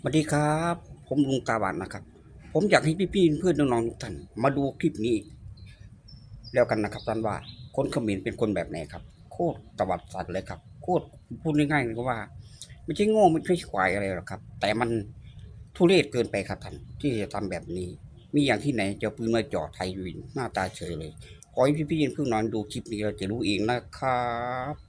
สวัสดีครับ ผมลุงกาบันนะครับ ผมอยากให้พี่ๆเพื่อนน้องๆทุกท่านมาดูคลิปนี้ แล้วกันนะครับท่านว่าคนเขมรเป็นคนแบบไหนครับ โคตรตวัดสัตว์เลยครับ โคตรพูดง่ายๆเลยก็ว่า ไม่ใช่โง่ไม่ใช่ควายอะไรหรอกครับ แต่มันทุเรศเกินไปครับท่านที่จะทำแบบนี้ มีอย่างที่ไหนจะเอาปืนมาจ่อไทยวินหน้าตาเฉยเลยขอให้พี่ๆเพื่อนน้องๆดูคลิปนี้เราจะรู้เองนะครับ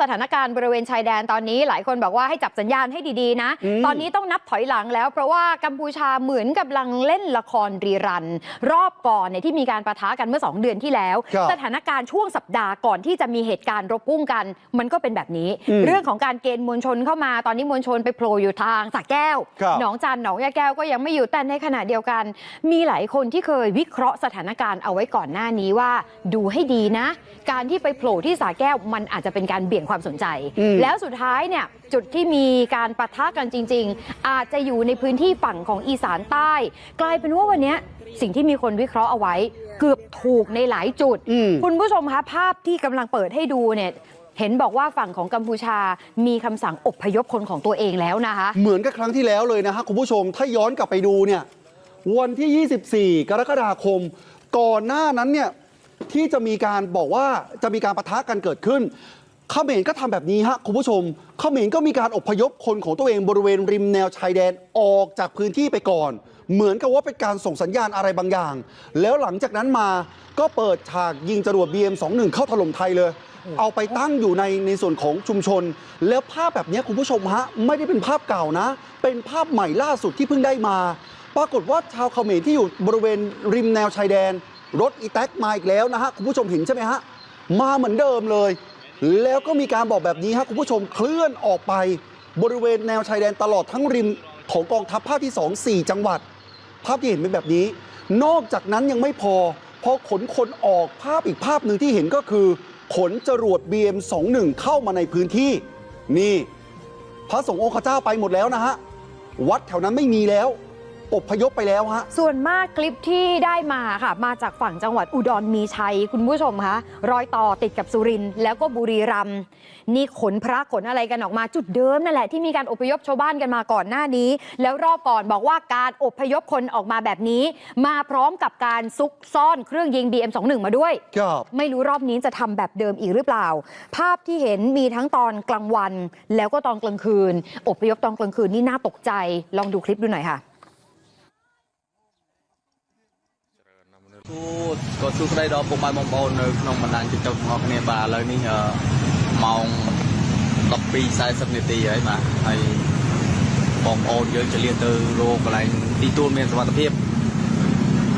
สถานการณ์บริเวณชายแดนตอนนี้หลายคนบอกว่าให้จับสัญญาณให้ดีๆนะอืมตอนนี้ต้องนับถอยหลังแล้ว เพราะว่ากัมพูชาเหมือนกำลังเล่นละครรีรัน รอบก่อนเนี่ยที่มีการประทะกันเมื่อ 2 เดือนที่แล้วครับสถานการณ์ช่วงสัปดาห์ก่อนที่จะมีเหตุการณ์รบพุ่งกัน มันก็เป็นแบบนี้อืมเรื่องของการเกณฑ์มวลชนเข้ามาตอนนี้มวลชนไปโผล่อยู่ทางสระแก้วครับหนองจันหนองยาแก้วก็ยังไม่อยู่แต่ในขณะเดียวกัน มีหลายคนที่เคยวิเคราะห์สถานการณ์เอาไว้ก่อนหน้านี้ว่า ดูให้ดีนะ การที่ไปโผล่ที่สาแก้วมันอาจจะเป็นการเบี่ยงความสนใจอืมแล้วสุดท้ายเนี่ยจุดที่มีการปะทะกันจริง ๆ อาจจะอยู่ในพื้นที่ฝั่งของอีสานใต้ กลายเป็นว่าวันเนี้ยสิ่งที่มีคนวิเคราะห์เอาไว้ เกือบถูกในหลายจุดอืมคุณผู้ชมคะภาพที่กำลังเปิดให้ดูเนี่ยเห็นบอกว่าฝั่งของกัมพูชามีคำสั่งอพยพคนของตัวเองแล้วนะคะ เหมือนกับครั้งที่แล้วเลยนะฮะคุณผู้ชมถ้าย้อนกลับไปดูเนี่ยวันที่ 24 กรกฎาคม ก่อนหน้านั้นเนี่ยที่จะมีการบอกว่าจะมีการประทะกันเกิดขึ้น เขมรก็ทำแบบนี้ฮะคุณผู้ชมเขมรก็มีการอพยพคนของตัวเองบริเวณริมแนวชายแดนออกจากพื้นที่ไปก่อน เหมือนกับว่าเป็นการส่งสัญญาณอะไรบางอย่าง แล้วหลังจากนั้นมาก็เปิดฉากยิงจรวด BM21 เข้าถล่มไทยเลย เอาไปตั้งอยู่ในในส่วนของชุมชน แล้วภาพแบบนี้คุณผู้ชมฮะไม่ได้เป็นภาพเก่านะ เป็นภาพใหม่ล่าสุดที่เพิ่งได้มา ปรากฏว่าชาวเขมรที่อยู่บริเวณริมแนวชายแดน รถอีแท็กมาอีกแล้วนะฮะคุณผู้ชมเห็นใช่ไหมฮะมาเหมือนเดิมเลย แล้วก็มีการบอกแบบนี้ฮะคุณผู้ชมเคลื่อนออกไปบริเวณแนวชายแดนตลอดทั้งริมของกองทัพภาคที่ 2 4 จังหวัด ภาพที่เห็นเป็นแบบนี้ นอกจากนั้นยังไม่พอ พอขนคนออกภาพอีกภาพหนึ่งที่เห็นก็คือ ขนจรวด BM21 เข้ามาในพื้นที่ นี่ พระสงฆ์องค์เจ้าไปหมดแล้วนะฮะ วัดแถวนั้นไม่มีแล้ว อพยพไปแล้วฮะ ส่วนมากคลิปที่ได้มาค่ะ มาจากฝั่งจังหวัดอุดรมีชัย คุณผู้ชมคะรอยต่อติดกับสุรินทร์แล้วก็บุรีรัมย์นี่ขนพระขนอะไรกันออกมาจุดเดิมนั่นแหละที่มีการอพยพชาวบ้านกันมาก่อนหน้านี้ แล้วรอบก่อนบอกว่าการอพยพคนออกมาแบบนี้ มาพร้อมกับการซุกซ่อนเครื่องยิง BM21 มาด้วยครับไม่รู้รอบนี้จะทำแบบเดิมอีกหรือเปล่า ภาพที่เห็นมีทั้งตอนกลางวัน แล้วก็ตอนกลางคืน อพยพตอนกลางคืนนี่น่าตกใจลองดูคลิปดูหน่อยค่ะ គូក៏សួស្តីដល់ពុកម៉ែបងប្អូននៅក្នុងបណ្ដាញ TikTok ទាំងអស់គ្នាបាទឥឡូវនេះអឺម៉ោង12:40នាទីហើយបាទហើយបងប្អូនយើងចលៀនទៅរកកន្លែងទីទួលមានសុវត្ថិភាព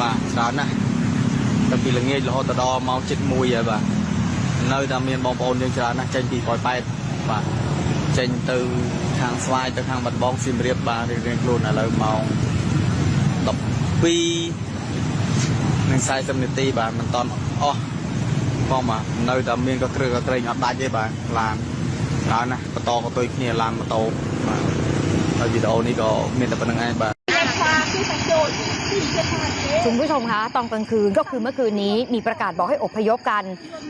បាទច្រើនណាស់តាំងពីល្ងាចរហូតដល់ម៉ោង7:01ហើយបាទនៅតែមានបងប្អូនយើងច្រើនណាស់ចេញពីប៉ោយប៉ែតបាទចេញទៅខាងស្វាយទៅខាងបាត់បងសៀមរាបបាទរៀងៗខ្លួនឥឡូវម៉ោង12 នឹង40នាទីបាទមិនតន់អស់បងបាទនៅតែមានក៏គ្រឿងក៏ក្រែងអត់ដាច់ទេបាទឡានច្រើនណាស់បន្តក៏ទុយគ្នាឡានម៉ូតូបាទហើយវីដេអូនេះក៏មានតែប៉ុណ្្នឹងឯងបាទ คุณผู้ชมคะตอนกลางคืนก็คือเมื่อคืนนี้มีประกาศบอกให้อพยพกัน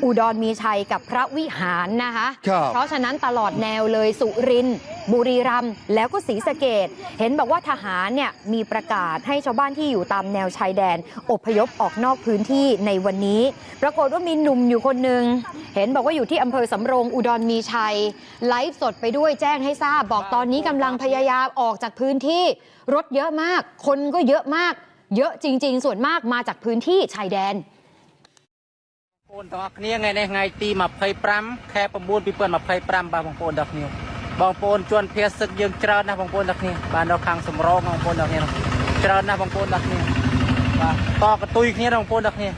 อุดรมีชัยกับพระวิหารนะคะ ครับ เพราะฉะนั้นตลอดแนวเลยสุรินทร์ บุรีรัมย์แล้วก็ศรีสะเกดเห็นบอกว่าทหารเนี่ยมีประกาศให้ชาวบ้านที่อยู่ตามแนวชายแดน อพยพออกนอกพื้นที่ในวันนี้ ปรากฏว่ามีหนุ่มอยู่คนหนึ่งเห็นบอกว่าอยู่ที่อำเภอสำโรงอุดรมีชัย ไลฟ์สดไปด้วยแจ้งให้ทราบ บอกตอนนี้กำลังพยายามออกจากพื้นที่ รถเยอะมาก คนก็เยอะมาก เยอะจริง ๆ ส่วนมากมาจากพื้นที่ชายแดน បងប្អូនទាំងអស់គ្នាថ្ងៃនេះថ្ងៃទី25ខែ9 2025បាទបងប្អូនទាំងអស់គ្នា បងប្អូនជួនភាសិកយើងច្រើនណាស់បងប្អូនទាំងអស់គ្នាបាទនៅខាងសំរងបងប្អូនទាំងអស់គ្នាច្រើនណាស់បងប្អូនទាំងអស់គ្នាបាទតកតុយគ្នាបងប្អូនទាំងអស់គ្នា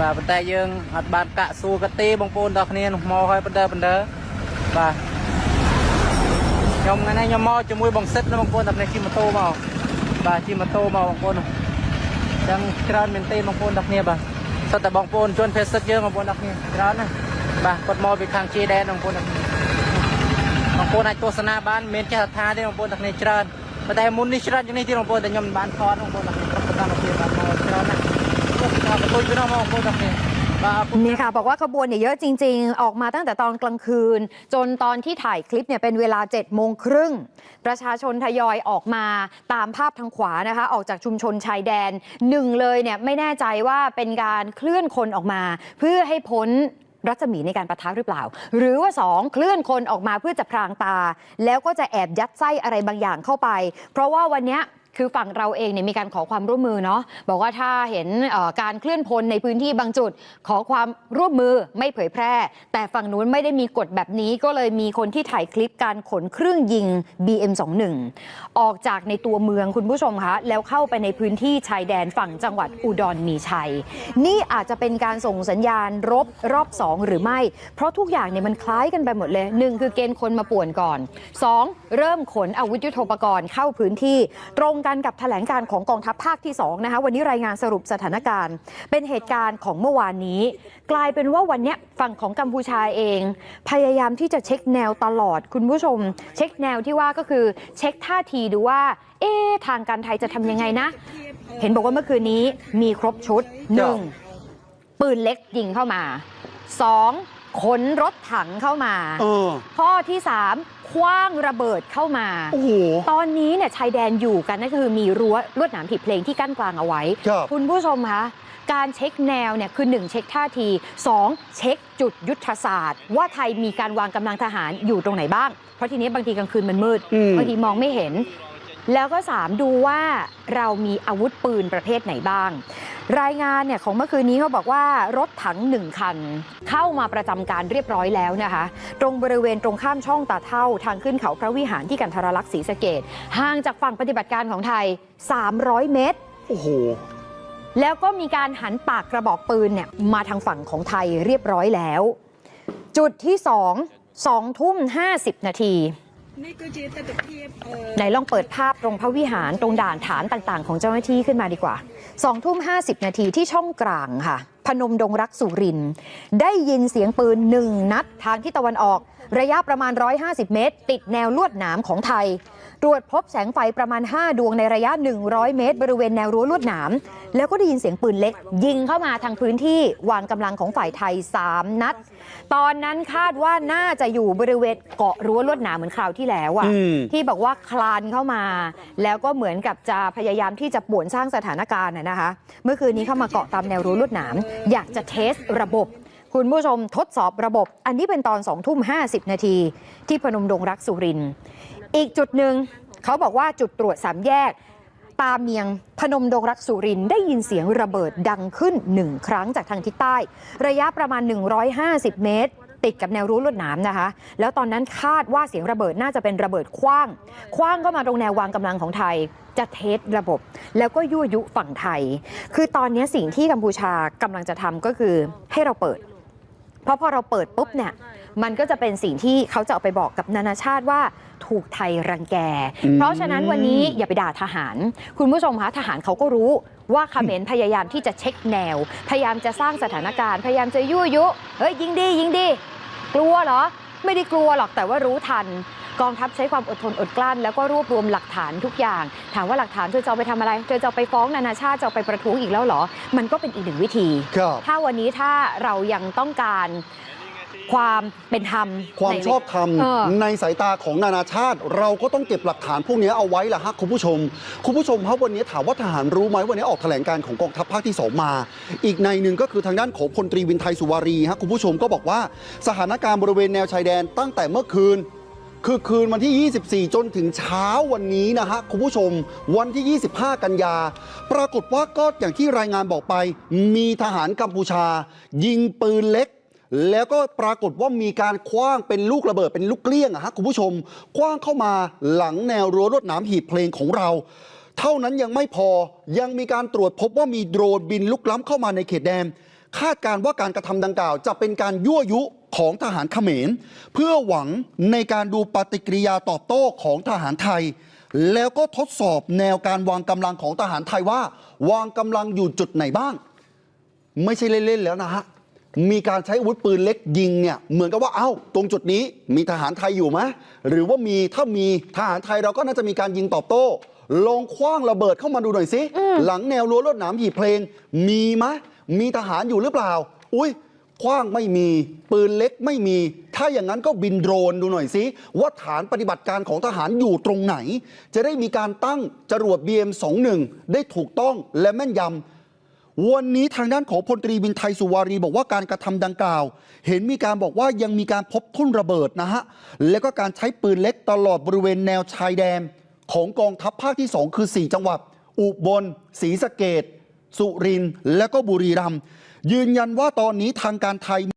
បាទប៉ុន្តែយើងអត់បានកាក់សួរក៏ទេបងប្អូនទាំងអស់គ្នានោះមកហើយបណ្ដើបណ្ដើបាទខ្ញុំថ្ងៃនេះខ្ញុំមកជាមួយបងសិតណាបងប្អូនទាំងអស់គ្នាជិះម៉ូតូមកបាទជិះម៉ូតូមកបងប្អូននោះចឹងច្រើនមែនទេបងប្អូនទាំងគ្នាបាទសុទ្ធតែបងប្អូនជនភេទសិទ្ធយើងបងប្អូនទាំងគ្នាច្រើនណាស់បាទគាត់មកពីខាងជាដែនបងប្អូនទាំងគ្នា น้องปูนอาจโฆษณาบ้านเมนแค่ศรัทธาได้น้องปูนตักในเจริญาแต่มุนนิชริญอยู่นี่ที่น้องปูนแต่ยมบ้านทอดน้องปูนตักในรับประทานโรงเราอเจริญนล้องน้งปูนนี่ค่ะ บอกว่าขบวนเนี่ยเยอะจริง ๆ ออกมาตั้งแต่ตอนกลางคืน จนตอนที่ถ่ายคลิปเนี่ยเป็นเวลา7จ็ดโมงครึ่ง ประชาชนทยอยออกมาตามภาพทางขวานะคะ ออกจากชุมชนชายแดนหนึ่งเลยเนี่ยไม่แน่ใจว่าเป็นการเคลื่อนคนออกมา เพื่อให้พ้น รัศมีในการประทะหรือเปล่า หรือว่า 2 เคลื่อนคนออกมาเพื่อจะพรางตา แล้วก็จะแอบยัดไส้อะไรบางอย่างเข้าไป เพราะว่าวันนี้ คือฝั่งเราเองเนี่ยมีการขอความร่วมมือเนาะบอกว่าถ้าเห็นการเคลื่อนพลในพื้นที่บางจุด ขอความร่วมมือไม่เผยแพร่ แต่ฝั่งนู้นไม่ได้มีกฎแบบนี้ก็เลยมีคนที่ถ่ายคลิปการขนเครื่องยิง BM21 ออกจากในตัวเมืองคุณผู้ชมคะแล้วเข้าไปในพื้นที่ชายแดนฝั่งจังหวัดอุดรมีชัย นี่อาจจะเป็นการส่งสัญญาณรบรอบ 2 หรือไม่ เพราะทุกอย่างเนี่ยมันคล้ายกันไปหมดเลยหนึ่งคือเกณฑ์คนมาป่วนก่อน 2. เริ่มขนอาวุธยุโทโธปกรณ์เข้าพื้นที่ตรงกันกับแถลงการของกองทัพภาคที่2นะคะวันนี้รายงานสรุปสถานการณ์ เป็นเหตุการณ์ของเมื่อวานนี้ กลายเป็นว่าวันเนี้ยฝั่งของกัมพูชาเอง พยายามที่จะเช็คแนวตลอดคุณผู้ชม เช็คแนวที่ว่าก็คือเช็คท่าทีดูว่า เอ๊ะทางการไทยจะทำยังไงนะ เห็นบอกว่าเมื่อคืนนี้มีครบชุดหนึ่งปืนเล็กยิงเข้ามา 2. ขนรถถังเข้ามา เออ ข้อที่ 3 คว้างระเบิดเข้ามา โอ้โห ตอนนี้เนี่ยชายแดนอยู่กันนั่นก็คือมีรั้วลวดหนามถีบเพลงที่กั้นกลางเอาไว้ ครับ คุณผู้ชมคะการเช็คแนวเนี่ยคือ 1 เช็คท่าที 2 เช็คจุดยุทธศาสตร์ ว่าไทยมีการวางกำลังทหารอยู่ตรงไหนบ้าง เพราะทีนี้บางทีกลางคืนมันมืดอืม บางทีมองไม่เห็น แล้วก็ 3 ดูว่าเรามีอาวุธปืนประเภทไหนบ้าง รายงานเนี่ยของเมื่อคืนนี้เขาบอกว่ารถถังหนึ่งคัน เข้ามาประจำการเรียบร้อยแล้วนะคะ ตรงบริเวณตรงข้ามช่องตาเท่าทางขึ้นเขาพระวิหารที่กันทรลักษณ์ศรีสะเกดห่างจากฝั่งปฏิบัติการของไทย 300 เมตร โอ้โหแล้วก็มีการหันปากกระบอกปืนเนี่ยมาทางฝั่งของไทยเรียบร้อยแล้ว จุดที่ 2 2ทุ่ม50 นาที ไหนลองเปิดภาพตรงพระวิหารตรงด่านฐานต่างๆ ของเจ้าหน้าที่ขึ้นมาดีกว่า2ทุ่ม50 นาทีที่ช่องกลางค่ะ พนมดงรักสุริน ได้ยินเสียงปืนหนึ่งนัดทางที่ตะวันออก ระยะประมาณ 150 เมตร ติดแนวลวดหนามของไทย ตรวจพบแสงไฟประมาณ 5 ดวงในระยะ 100 เมตร บริเวณแนวรั้วลวดหนาม แล้วก็ได้ยินเสียงปืนเล็ก ยิงเข้ามาทางพื้นที่วางกำลังของฝ่ายไทย 3 นัด ตอนนั้นคาดว่าน่าจะอยู่บริเวณเกาะรั้วลวดหนามเหมือนคราวที่แล้วอะอืมที่บอกว่าคลานเข้ามา แล้วก็เหมือนกับจะพยายามที่จะป่วนสร้างสถานการณ์น่ะนะคะ เมื่อคืนนี้เข้ามาเกาะตามแนวรั้วลวดหนาม อยากจะเทสระบบคุณผู้ชมทดสอบระบบ อันนี้เป็นตอน2ทุ่ม50 นาที ที่พนมดงรักสุรินทร์ อีกจุดหนึ่งเขาบอกว่าจุดตรวจสามแยก ตาเมียงพนมดงรักสุรินได้ยินเสียงระเบิดดังขึ้นหนึ่งครั้งจากทางทิศใต้ ระยะประมาณ 150 เมตร ติดกับแนวรั้วลวดหนามนะคะ แล้วตอนนั้นคาดว่าเสียงระเบิดน่าจะเป็นระเบิดคว้าง คว้างเข้ามาตรงแนววางกำลังของไทยจะเทสระบบ แล้วก็ยั่วยุฝั่งไทย คือตอนนี้สิ่งที่กัมพูชากำลังจะทำก็คือให้เราเปิด เพราะพอเราเปิดปุ๊บเนี่ย มันก็จะเป็นสิ่งที่เขาจะเอาไปบอกกับนานาชาติว่าถูกไทยรังแกอืมเพราะฉะนั้นวันนี้อย่าไปด่าทหาร คุณผู้ชมคะทหารเขาก็รู้ว่าเขมรพยายามที่จะเช็คแนว พยายามจะสร้างสถานการณ์ พยายามจะยั่วยุ เฮ้ยยิงดียิงดี กลัวเหรอ ไม่ได้กลัวหรอกแต่ว่ารู้ทัน กองทัพใช้ความอดทนอดกลั้น แล้วก็รวบรวมหลักฐานทุกอย่าง ถามว่าหลักฐานเธอจะเอาไปทำอะไร เธอจะเอาไปฟ้องนานาชาติจะเอาไปประท้วงอีกแล้วเหรอ มันก็เป็นอีกหนึ่งวิธีครับถ้าวันนี้ถ้าเรายังต้องการ ความเป็นธรรมความในชอบธรรมเออในสายตาของนานาชาติ เราก็ต้องเก็บหลักฐานพวกนี้เอาไว้ล่ะฮะคุณผู้ชม คุณผู้ชมครับวันนี้ถามว่าทหารรู้ไหมวันนี้ออกแถลงการของกองทัพภาคที่ 2 มา อีกในหนึ่งก็คือทางด้านของพลตรีวินไทยสุวารีฮะคุณผู้ชมก็บอกว่าสถานการณ์บริเวณแนวชายแดนตั้งแต่เมื่อคืนคือคืนวันที่ 24 จนถึงเช้าวันนี้นะฮะ คุณผู้ชม วันที่ 25 กันยา ปรากฏว่าก็อย่างที่รายงานบอกไป มีทหารกัมพูชา ยิงปืนเล็ก แล้วก็ปรากฏว่ามีการคว้างเป็นลูกระเบิดเป็นลูกเกลี้ยงอะฮะคุณผู้ชม คว้างเข้ามาหลังแนวรั้วรวดหนามหีบเพลงของเรา เท่านั้นยังไม่พอยังมีการตรวจพบว่ามีโดรนบินลุกล้ำเข้ามาในเขตแดนคาดการว่าการกระทำดังกล่าว จะเป็นการยั่วยุของทหารเขมร เพื่อหวังในการดูปฏิกิริยาตอบโต้ของทหารไทย แล้วก็ทดสอบแนวการวางกำลังของทหารไทยว่า วางกำลังอยู่จุดไหนบ้าง ไม่ใช่เล่นๆแล้วนะฮะ มีการใช้อาวุธปืนเล็กยิงเนี่ยเหมือนกับว่าเอ้าตรงจุดนี้มีทหารไทยอยู่ไหมหรือว่ามีถ้ามีทหารไทยเราก็น่าจะมีการยิงตอบโต้ลองคว้างระเบิดเข้ามาดูหน่อยสิหลังแนวรั้วรวดหนามหีบเพลง มีไหมมีทหารอยู่หรือเปล่า อุ้ยคว้างไม่มี ปืนเล็กไม่มี ถ้าอย่างนั้นก็บินโดรนดูหน่อยสิว่าฐานปฏิบัติการของทหารอยู่ตรงไหน จะได้มีการตั้งจรวด BM21 ได้ถูกต้องและแม่นยำ วันนี้ทางด้านของพลตรีวินไทยสุวารีบอกว่าการกระทำดังกล่าว เห็นมีการบอกว่ายังมีการพบทุ่นระเบิดนะฮะ แล้วก็การใช้ปืนเล็กตลอดบริเวณแนวชายแดนของกองทัพภาคที่ 2 คือ 4 จังหวัด อุบลศรีสะเกดสุรินทร์และก็บุรีรัมย์ยืนยันว่าตอนนี้ทางการไทย